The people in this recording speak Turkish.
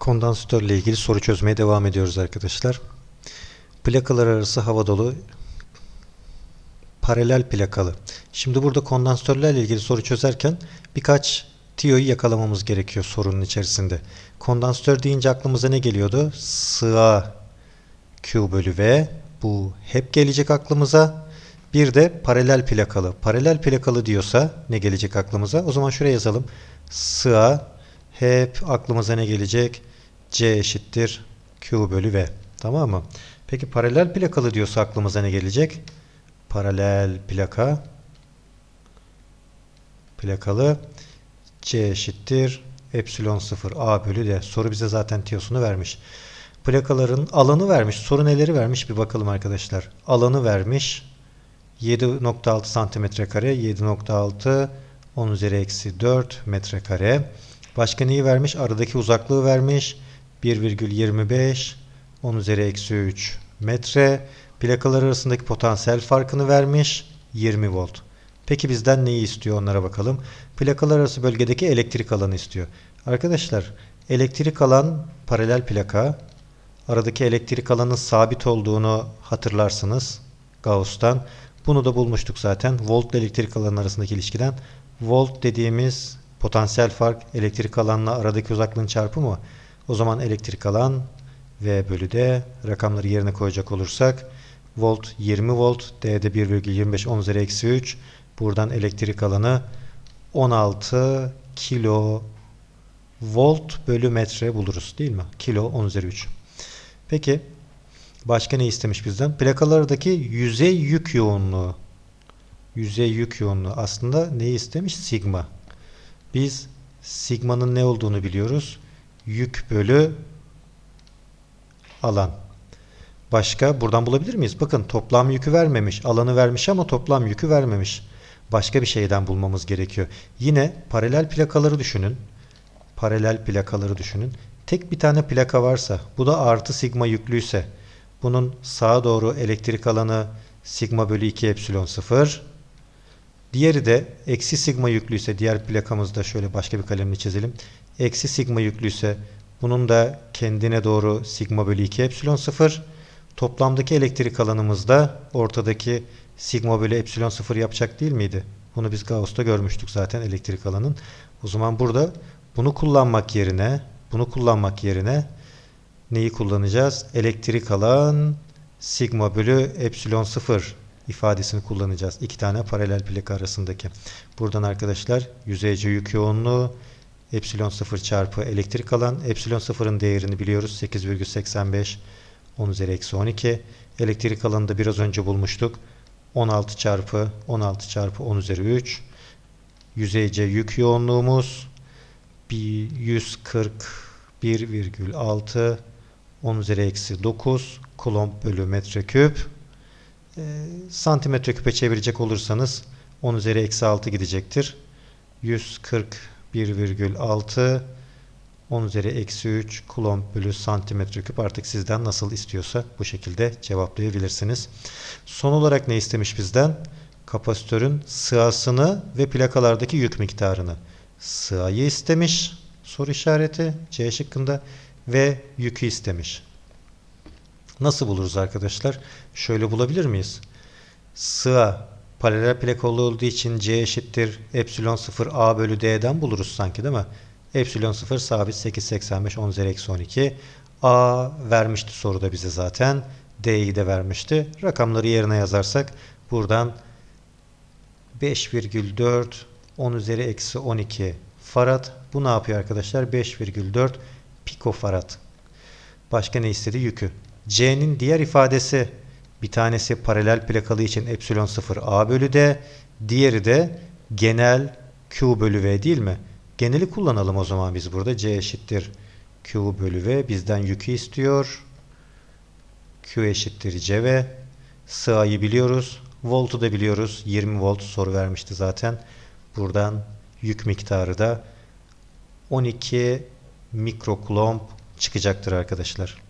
Kondansatörle ilgili soru çözmeye devam ediyoruz arkadaşlar. Plakalar arası hava dolu paralel plakalı. Şimdi burada kondansatörlerle ilgili soru çözerken birkaç tiyoyu yakalamamız gerekiyor sorunun içerisinde. Kondansatör deyince aklımıza ne geliyordu? Sığa Q bölü V. Bu hep gelecek aklımıza. Bir de paralel plakalı. Paralel plakalı diyorsa ne gelecek aklımıza? O zaman şuraya yazalım. Sığa hep aklımıza ne gelecek? C eşittir Q bölü V. Tamam mı? Peki paralel plakalı diyorsa aklımıza ne gelecek? Paralel plaka plakalı C eşittir epsilon 0 A bölü D. Soru bize zaten tiyosunu vermiş. Plakaların alanı vermiş. Soru neleri vermiş bir bakalım arkadaşlar. Alanı vermiş. 7.6 santimetre kare. 7.6 10 üzeri eksi 4 metrekare. Başka neyi vermiş? Aradaki uzaklığı vermiş. 1,25 10 üzeri eksi 3 metre. Plakalar arasındaki potansiyel farkını vermiş. 20 volt. Peki bizden neyi istiyor onlara bakalım. Plakalar arası bölgedeki elektrik alanı istiyor. Arkadaşlar elektrik alan paralel plaka. Aradaki elektrik alanın sabit olduğunu hatırlarsınız Gauss'tan. Bunu da bulmuştuk zaten. Volt ile elektrik alanı arasındaki ilişkiden. Volt dediğimiz potansiyel fark elektrik alanla aradaki uzaklığın çarpımı. O zaman elektrik alan V bölü D rakamları yerine koyacak olursak volt 20 volt D'de 1,25 10 üzeri eksi 3 buradan elektrik alanı 16 kilo volt bölü metre buluruz değil mi? Kilo 10 üzeri 3. Peki başka ne istemiş bizden? Plakalardaki yüzey yük yoğunluğu. Yüzey yük yoğunluğu aslında neyi istemiş? Sigma. Biz sigmanın ne olduğunu biliyoruz. Yük bölü alan. Başka buradan bulabilir miyiz? Bakın toplam yükü vermemiş. Alanı vermiş ama toplam yükü vermemiş. Başka bir şeyden bulmamız gerekiyor. Yine paralel plakaları düşünün. Paralel plakaları düşünün. Tek bir tane plaka varsa bu da artı sigma yüklüyse bunun sağa doğru elektrik alanı sigma bölü 2 epsilon 0. Diğeri de eksi sigma yüklüyse diğer plakamızda şöyle başka bir kalemle çizelim. Eksi sigma yüklüyse bunun da kendine doğru sigma bölü 2 epsilon 0. Toplamdaki elektrik alanımız da ortadaki sigma bölü epsilon 0 yapacak değil miydi? Bunu biz Gauss'ta görmüştük zaten elektrik alanın. O zaman burada bunu kullanmak yerine bunu kullanmak yerine neyi kullanacağız? Elektrik alan sigma bölü epsilon 0 ifadesini kullanacağız. İki tane paralel plaka arasındaki. Buradan arkadaşlar yüzeyce yük yoğunluğu epsilon 0 çarpı elektrik alan. Epsilon 0'ın değerini biliyoruz. 8,85 10 üzeri eksi 12. Elektrik alanını da biraz önce bulmuştuk. 16 çarpı 16 çarpı 10 üzeri 3. Yüzeyce yük yoğunluğumuz 141,6 10 üzeri eksi 9 kulomb bölü metreküp. E, santimetre küpe çevirecek olursanız 10 üzeri eksi 6 gidecektir. 141,6 10 üzeri eksi 3 kulomb bölü santimetre küp artık sizden nasıl istiyorsa bu şekilde cevaplayabilirsiniz. Son olarak ne istemiş bizden? Kapasitörün sığasını ve plakalardaki yük miktarını. Sığayı istemiş soru işareti C şıkkında ve yükü istemiş. Nasıl buluruz arkadaşlar? Şöyle bulabilir miyiz? Sığa paralel plakalı olduğu için C eşittir epsilon 0 A bölü D'den buluruz sanki değil mi? Epsilon 0 sabit 8,85 10 üzeri eksi 12. A vermişti soruda bize zaten. D'yi de vermişti. Rakamları yerine yazarsak buradan 5,4 10 üzeri eksi 12 farad. Bu ne yapıyor arkadaşlar? 5,4 pikofarad. Başka ne istedi? Yükü. C'nin diğer ifadesi bir tanesi paralel plakalı için epsilon 0 A bölü D. Diğeri de genel Q bölü V değil mi? Geneli kullanalım o zaman biz burada. C eşittir Q bölü V. Bizden yükü istiyor. Q eşittir CV. Sığayı biliyoruz. Volt'u da biliyoruz. 20 volt soru vermişti zaten. Buradan yük miktarı da 12 mikrokulomb çıkacaktır arkadaşlar.